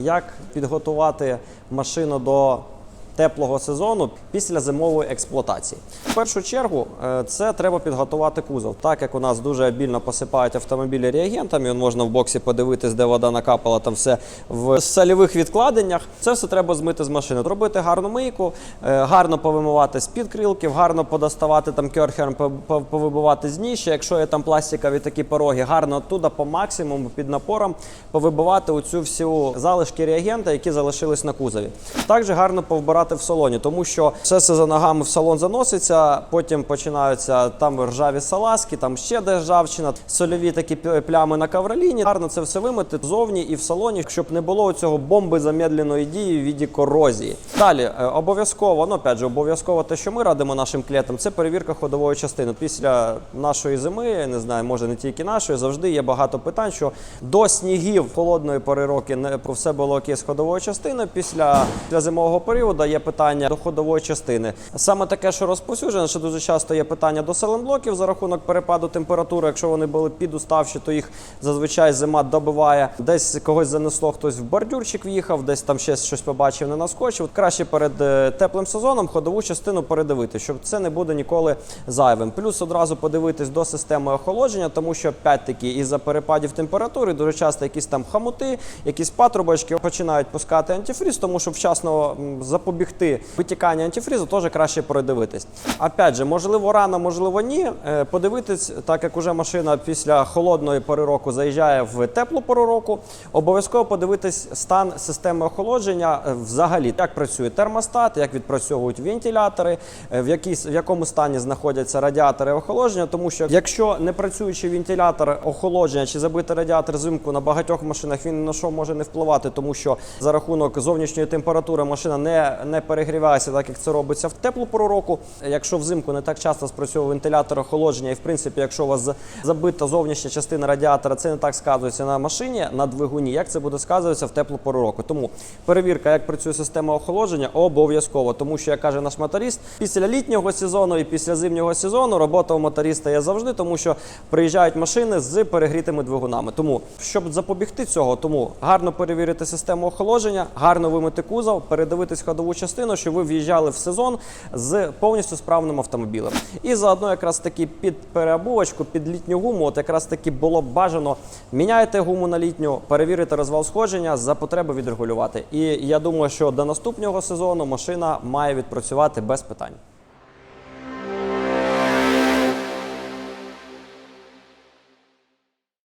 Як підготувати машину до теплого сезону після зимової експлуатації? В першу чергу е, це треба підготувати кузов. Так як у нас дуже обільно посипають автомобілі реагентами, можна в боксі подивитись, де вода накапала, там все в сольових відкладеннях. Це все треба змити з машини. Робити гарну мийку, е, гарно повимивати з-під крилків, гарно подоставати там керхером, по- по- повибивати з дніща. Якщо є там пластикові такі пороги, гарно оттуда по максимуму під напором повибивати оцю всю залишки реагента, які залишились на кузові. Також гарно повбирати в салоні, тому що все це за ногами в салон заноситься, потім починаються там ржаві салазки, там ще де ржавчина, сольові такі плями на кавроліні. Гарно це все вимити зовні і в салоні, щоб не було цього бомби замедленої дії в віді корозії. Далі е, обов'язково, ну опять же, обов'язково те, що ми радимо нашим клієнтам, це перевірка ходової частини. Після нашої зими, я не знаю, може не тільки нашої, завжди є багато питань, що до снігів холодної пори роки не про все було окей з ходовою частиною. Після, після зимового періоду є питання до ходової частини. Саме таке, що розповсюджено, що дуже часто є питання до селенблоків за рахунок перепаду температури. Якщо вони були підуставші, то їх зазвичай зима добиває. Десь когось занесло, хтось в бордюрчик в'їхав, десь там ще щось побачив, не наскочив. Краще перед е, теплим сезоном ходову частину передивити, щоб це не буде ніколи зайвим. Плюс одразу подивитись до системи охолодження, тому що опять-таки із-за перепадів температури дуже часто якісь там хамути, якісь патрубочки починають пускати антифріз, тому щоб вчасно м, запобігти витіканню антифрізу, теж краще передивитись. Опять же, можливо, рано, можливо, ні. Е, Подивитись, так як уже машина після холодної пори року заїжджає в теплу пору року, обов'язково подивитись стан системи охолодження е, взагалі, як працює термостат, як відпрацьовують вентилятори, е, в, якій, в якому стані знаходяться радіатори охолодження. Тому що якщо не працюючий вентилятор охолодження чи забитий радіатор взимку на багатьох машинах, він на що може не впливати, тому що за рахунок зовнішньої температури машина не, не перегрівається, так як це робиться в теплу пору року. Якщо взимку не так часто спрацьовує вентилятор охолодження, і в принципі, якщо у вас забита зовнішня частина радіатора, це не так сказується на машині, на двигуні, як це буде сказуватися в теплу пору року. Тому перевірка, як працює система охолодження, обов'язково, тому що як каже наш моторист, після літнього сезону і після зимнього сезону робота у моториста є завжди, тому що приїжджають машини з перегрітими двигунами. Тому щоб запобігти цього, тому гарно перевірити систему охолодження, гарно вимити кузов, передивитись ходову частину, що ви в'їжджали в сезон з повністю справним автомобілем. І заодно якраз таки під переобувочку, під літню гуму, от якраз таки було б бажано міняйте гуму на літню, перевірити розвал сходження, за потреби відрегулювати. І я думаю, що до наступного сезону машина має відпрацювати без питань.